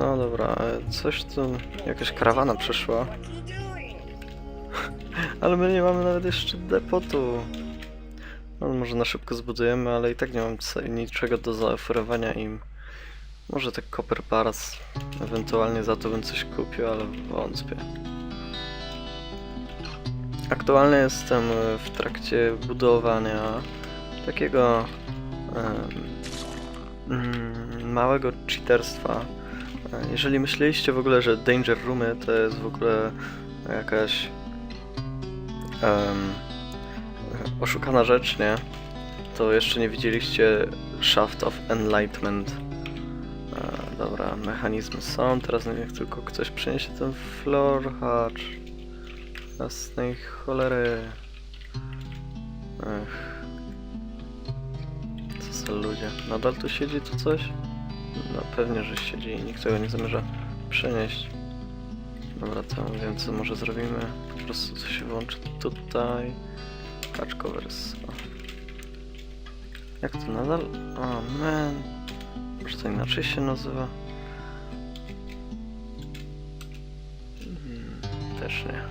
No dobra, e, coś tu... Jakaś karawana przyszła. Ale my nie mamy nawet jeszcze depotu. No, może na szybko zbudujemy, ale i tak nie mam niczego do zaoferowania im. Może tak Copper Bars. Ewentualnie za to bym coś kupił, ale wątpię. Aktualnie jestem e, w trakcie budowania takiego mm, małego cheaterstwa. Jeżeli myśleliście w ogóle, że Danger Roomy to jest w ogóle jakaś em, oszukana rzecz, nie? To jeszcze nie widzieliście Shaft of Enlightenment. E, dobra, mechanizmy są, teraz niech tylko ktoś przyniesie ten floor hatch. Jasnej cholery. Ech. Co za ludzie. Nadal tu siedzi tu coś? No pewnie, że siedzi i nikt tego nie zamierza przenieść. Dobra, to wiem co może zrobimy. Po prostu to się włączy tutaj. Patch covers. O. Jak to nadal? O man. Może to inaczej się nazywa? Hmm, też nie.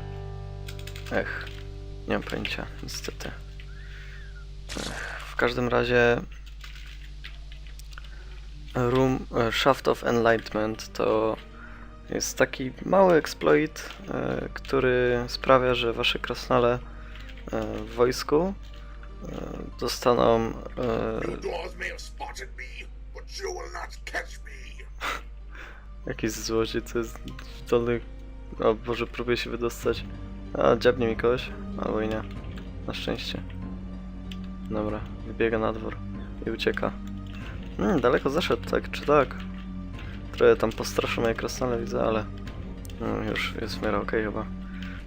Ech, nie mam pojęcia, niestety. Ech, w każdym razie Room e, Shaft of Enlightenment to jest taki mały exploit, e, który sprawia, że wasze krasnale e, w wojsku dostaną. Jakiś złodziej, co jest w dolnych... O Boże, próbuję się wydostać. A, dziabnie mi kogoś? Albo i nie. Na szczęście. Dobra, wybiega na dwór i ucieka. Hmm, daleko zaszedł, tak czy tak. Trochę tam postraszył moje krasnale, widzę, ale... No, już jest w miarę okej chyba.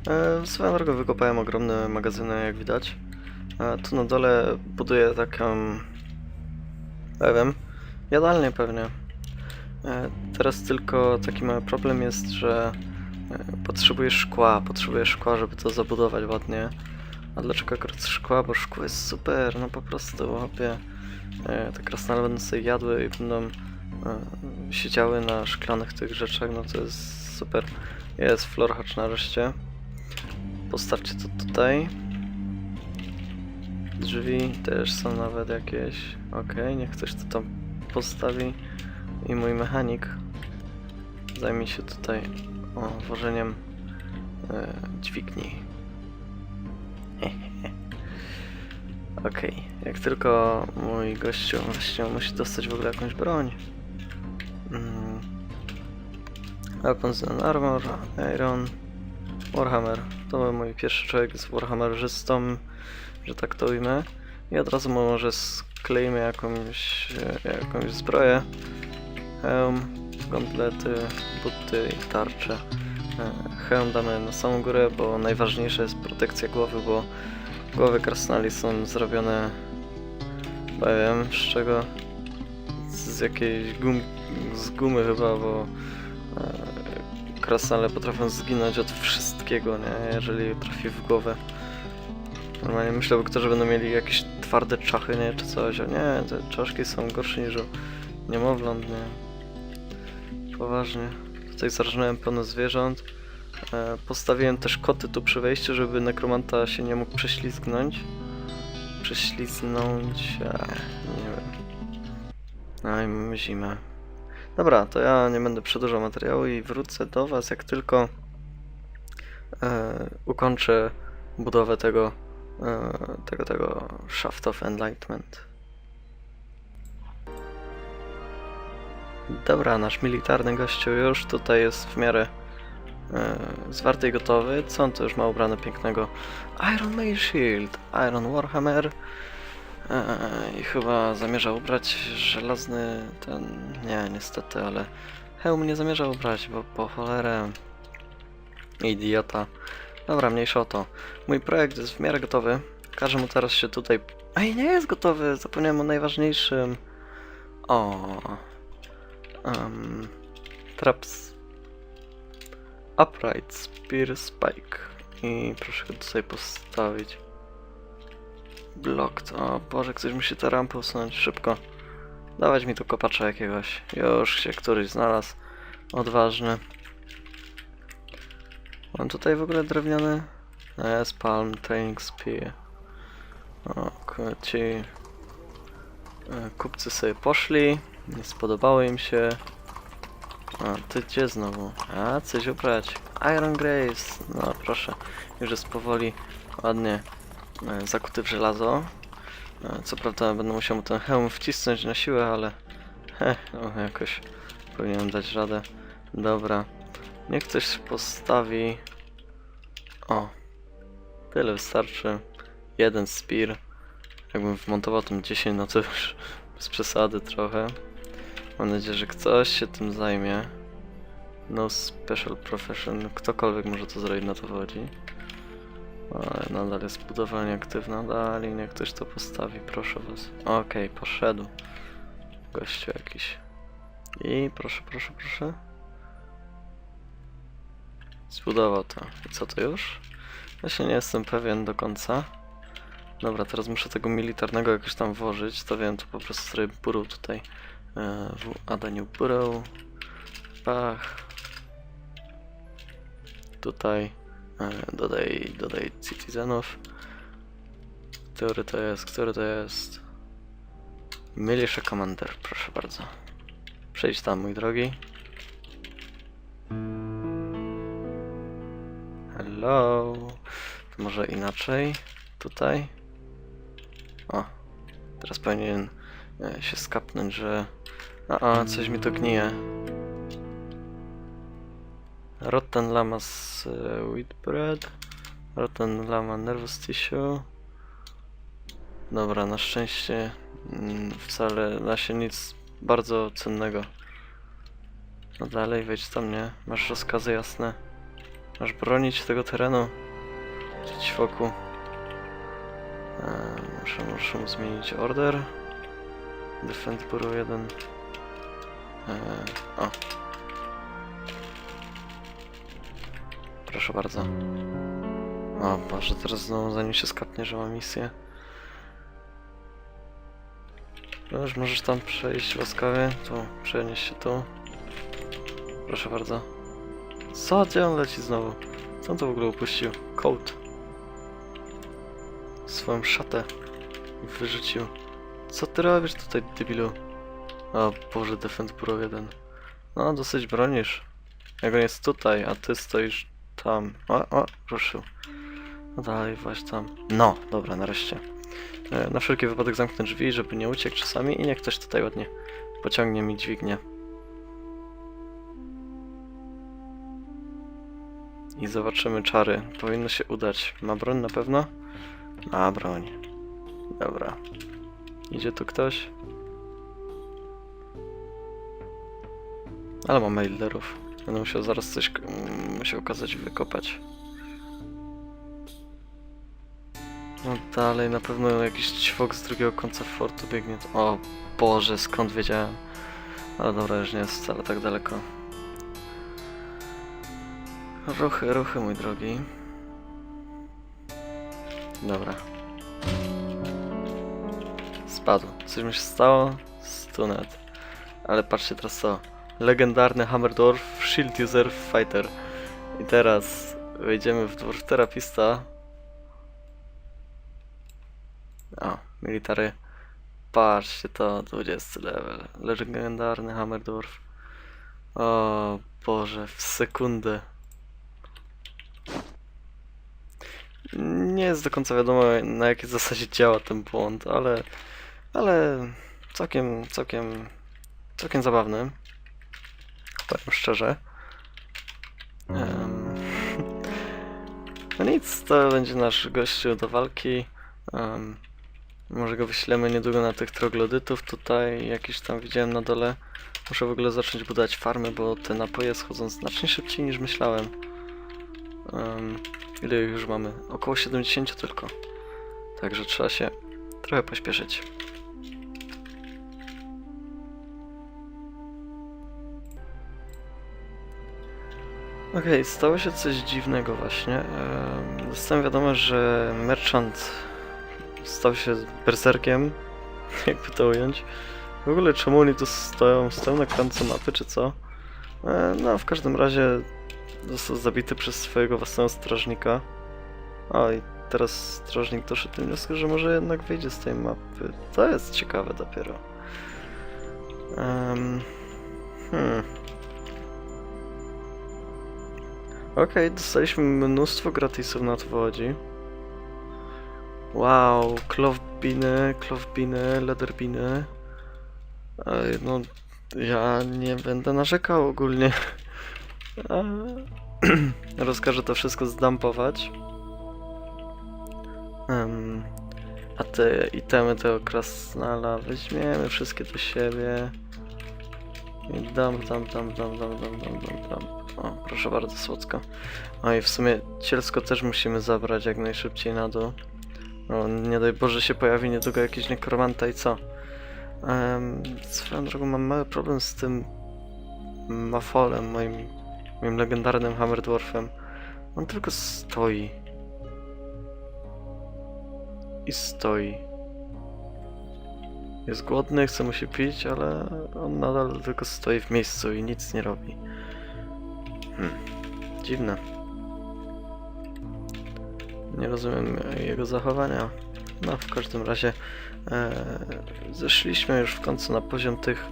E, swoją drogą wykopałem ogromne magazyny, jak widać. E, tu na dole buduję taką... Nie wiem, jadalnię pewnie. E, Teraz tylko taki mały problem jest, że e, potrzebujesz szkła, potrzebujesz szkła, żeby to zabudować ładnie. A dlaczego akurat szkła? Bo szkło jest super, no po prostu łapie. Te krasnale będą sobie jadły i będą e, siedziały na szklanych tych rzeczach, no to jest super. Jest florhacz nareszcie. Postawcie to tutaj. Drzwi też są nawet jakieś. Okej, niech ktoś to tam postawi. I mój mechanik zajmie się tutaj o, e, dźwigni. Okej, jak tylko mój gościu właśnie musi dostać w ogóle jakąś broń. Mm. Weapons and Armor, Iron, Warhammer. To był mój pierwszy człowiek z Warhammerzystą, że tak to ujmę. I od razu może skleimy jakąś, jakąś zbroję. Hełm, komplety, buty i tarcze. E, Hełm damy na samą górę, bo najważniejsza jest protekcja głowy, bo głowy krasnali są zrobione, chyba wiem z czego, z jakiejś gum, z gumy chyba, bo e, krasnale potrafią zginąć od wszystkiego, nie, jeżeli trafi w głowę. Normalnie myślałby że będą mieli jakieś twarde czachy, nie, czy coś, a nie, te czaszki są gorsze niż niemowląt, nie. Poważnie. Tutaj zarżnąłem pełno zwierząt. E, postawiłem też koty tu przy wejściu, żeby nekromanta się nie mógł prześlizgnąć. Prześliznąć... A, nie wiem. No i mamy zimę. Dobra, to ja nie będę przedłużał materiału i wrócę do was, jak tylko e, ukończę budowę tego, e, tego, tego Shaft of Enlightenment. Dobra, nasz militarny gościu już tutaj jest w miarę zwarty i gotowy. Co on to już ma ubrane pięknego? Iron Mail Shield, Iron Warhammer e, i chyba zamierza ubrać żelazny ten... Nie, niestety, ale hełm nie zamierza ubrać, bo po cholerę idiota. Dobra, mniejsza o to. Mój projekt jest w miarę gotowy. Każę mu teraz się tutaj... Ej, nie jest gotowy! Zapomniałem o najważniejszym. O, Um, traps. Upright Spear Spike. I proszę go tutaj postawić. Blocked. O Boże, ktoś musi tę rampę usunąć szybko. Dawać mi tu kopacza jakiegoś. Już się któryś znalazł. Odważny. Mam tutaj w ogóle drewniany? No jest Palm Training Spear. O, ci e, kupcy sobie poszli, nie spodobało im się. A, ty gdzie znowu? A, coś ubrać. Iron Grace, no proszę. Już jest powoli ładnie e, zakuty w żelazo. E, Co prawda będę musiał mu ten hełm wcisnąć na siłę, ale he, no, jakoś powinienem dać radę. Dobra, niech ktoś postawi... O, tyle wystarczy. Jeden spear. Jakbym wmontował tym 10, no to już bez przesady trochę. Mam nadzieję, że ktoś się tym zajmie. No special profession, ktokolwiek może to zrobić, na to chodzi. Ale nadal jest budowanie aktywne, dalej niech ktoś to postawi, proszę was. Okej, poszedł. Gościu jakiś. I proszę, proszę, proszę. Zbudował to. I co to już? Ja się nie jestem pewien do końca. Dobra, teraz muszę tego militarnego jakoś tam włożyć, to wiem, to po prostu zrobię burą tutaj. E, w Adaniu burą. Pach. Tutaj. E, dodaj, dodaj citizenów. Który to jest? Który to jest? Militia Commander, proszę bardzo. Przejdź tam, mój drogi. Hello. To może inaczej. Tutaj. O. Teraz powinien się skapnąć, że... A, a coś mi to gnije. Rotten Lama z e, wheat bread. Rotten Lama nervous tissue. Dobra, na szczęście mm, wcale da się nic bardzo cennego. No dalej, wejdź tam, nie? Masz rozkazy jasne. Masz bronić tego terenu. Wokół. Eee, muszę, muszę mu zmienić order. Defend Bureau 1. Eee, o. Proszę bardzo. O Boże, teraz znowu zanim się skapnie, że ma misję. No już możesz tam przejść łaskawie. Tu, przenieś się tu. Proszę bardzo. Co? Gdzie on leci znowu? Co on to w ogóle upuścił? Coat. Swoją szatę wyrzucił. Co ty robisz tutaj, debilu? O Boże, Defend Pro 1. No, dosyć bronisz. Jak on jest tutaj, a ty stoisz tam. O, o, ruszył. No dalej, właśnie tam. No, dobra, nareszcie. E, Na wszelki wypadek zamknę drzwi, żeby nie uciekł czasami i niech ktoś tutaj ładnie pociągnie mi dźwignię. I zobaczymy czary. Powinno się udać. Ma broń na pewno? Ma broń. Dobra. Idzie tu ktoś? Ale mam mailderów. Będę musiał zaraz coś k- mm, musiał okazać wykopać. No dalej, na pewno jakiś ćwok z drugiego końca fortu biegnie. O Boże, skąd wiedziałem? Ale dobra, już nie jest wcale tak daleko. Ruchy, ruchy, mój drogi. Dobra. Spadł. Coś mi się stało? Stunet. Ale patrzcie teraz co. Legendarny Hammerdorf Shield User Fighter. I teraz wejdziemy w dwór terapista. O, military. Patrzcie to, 20 level. Legendarny Hammerdorf. O Boże, w sekundę. Nie jest do końca wiadomo na jakiej zasadzie działa ten błąd, ale, ale całkiem, całkiem, całkiem zabawny. Powiem szczerze. Em, no nic, to będzie nasz gościu do walki. Em, może go wyślemy niedługo na tych troglodytów. Tutaj jakiś tam widziałem na dole. Muszę w ogóle zacząć budować farmy, bo te napoje schodzą znacznie szybciej niż myślałem. Em, ile już mamy? Około 70 tylko. Także trzeba się trochę pośpieszyć. Okej, stało się coś dziwnego właśnie. Em, Dostałem wiadomość, że merchant stał się berserkiem, jakby to ująć. W ogóle czemu oni tu stoją? Stoją na krance mapy, czy co? E, no, w każdym razie został zabity przez swojego własnego strażnika. O, i teraz strażnik doszedł do wniosku, że może jednak wyjdzie z tej mapy. To jest ciekawe dopiero. Em, hmm. Okej, dostaliśmy mnóstwo gratisów na to wychodzi. Wow, klowbiny, klowbiny, leatherbiny. Ej, No, ja nie będę narzekał ogólnie. Rozkażę to wszystko zdampować. Em, a te itemy tego krasnala weźmiemy wszystkie do siebie. I dam, dam, dam, dam, dam, dam, dam, dam, dam. O, proszę bardzo, słodko. O i w sumie cielsko też musimy zabrać jak najszybciej na dół. O, nie daj Boże się pojawi niedługo jakiś nekromanta i co? Um, swoją drogą mam mały problem z tym Mafolem, moim, moim legendarnym Hammerdwarfem. On tylko stoi. I stoi. Jest głodny, chce mu się pić, ale on nadal tylko stoi w miejscu i nic nie robi. Hmm. Dziwne. Nie rozumiem jego zachowania. No, w każdym razie e, zeszliśmy już w końcu na poziom tych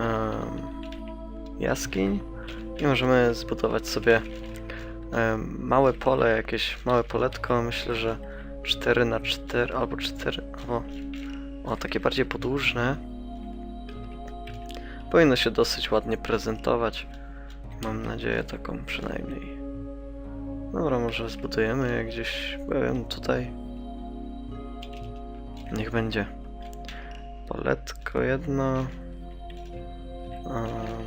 em, jaskiń i możemy zbudować sobie em, małe pole, jakieś małe poletko. Myślę, że 4 na 4 albo 4 albo o, takie bardziej podłużne. Powinno się dosyć ładnie prezentować. Mam nadzieję taką przynajmniej. Dobra, może zbudujemy je gdzieś, nie wiem, tutaj. Niech będzie. Poletko jedno. Em.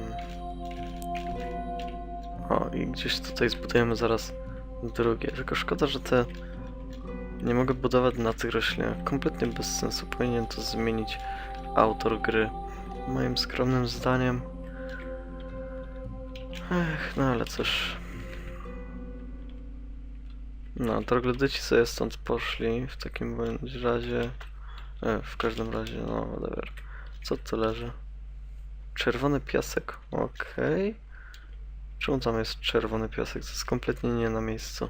O, i gdzieś tutaj zbudujemy zaraz drugie. Tylko szkoda, że te nie mogę budować na tych roślinach. Kompletnie bez sensu. Powinien to zmienić autor gry. Moim skromnym zdaniem. Ech, no ale cóż. No, troglodyci sobie stąd poszli w takim bądź razie. E, w każdym razie, no, whatever. Co tu leży? Czerwony piasek, okej. Czemu tam jest czerwony piasek? To jest kompletnie nie na miejscu.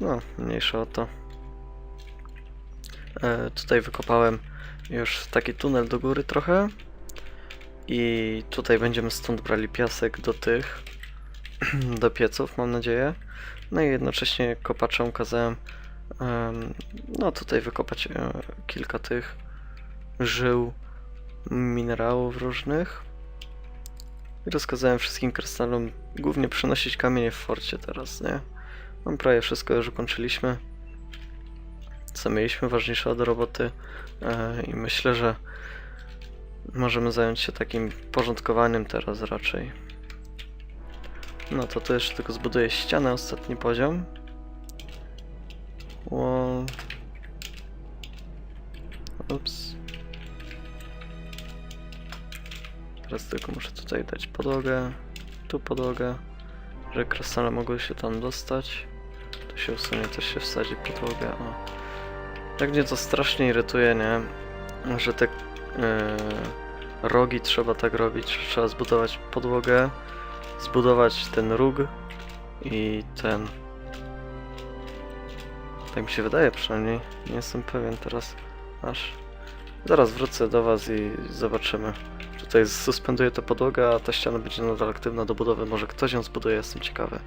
No, mniejsza o to. E, tutaj wykopałem już taki tunel do góry trochę. I tutaj będziemy stąd brali piasek do tych, do pieców, mam nadzieję. No i jednocześnie kopaczom kazałem, em, no tutaj wykopać e, kilka tych żył minerałów różnych. I rozkazałem wszystkim krystalom głównie przenosić kamienie w forcie teraz, nie? Mam prawie wszystko już ukończyliśmy. Co mieliśmy ważniejsze do roboty e, i myślę, że możemy zająć się takim porządkowaniem teraz raczej. No to tu jeszcze tylko zbuduję ścianę, ostatni poziom. Ups. Teraz tylko muszę tutaj dać podłogę, tu podłogę, że krasnale mogły się tam dostać. Tu się usunie, też się wsadzi podłogę. O. Tak mnie to strasznie irytuje, nie? Że te e, rogi trzeba tak robić, trzeba zbudować podłogę, zbudować ten róg i ten. Tak mi się wydaje przynajmniej. Nie jestem pewien teraz. Aż. Zaraz wrócę do was i zobaczymy. Tutaj suspenduję tę podłogę, a ta ściana będzie nadal aktywna do budowy. Może ktoś ją zbuduje, jestem ciekawy.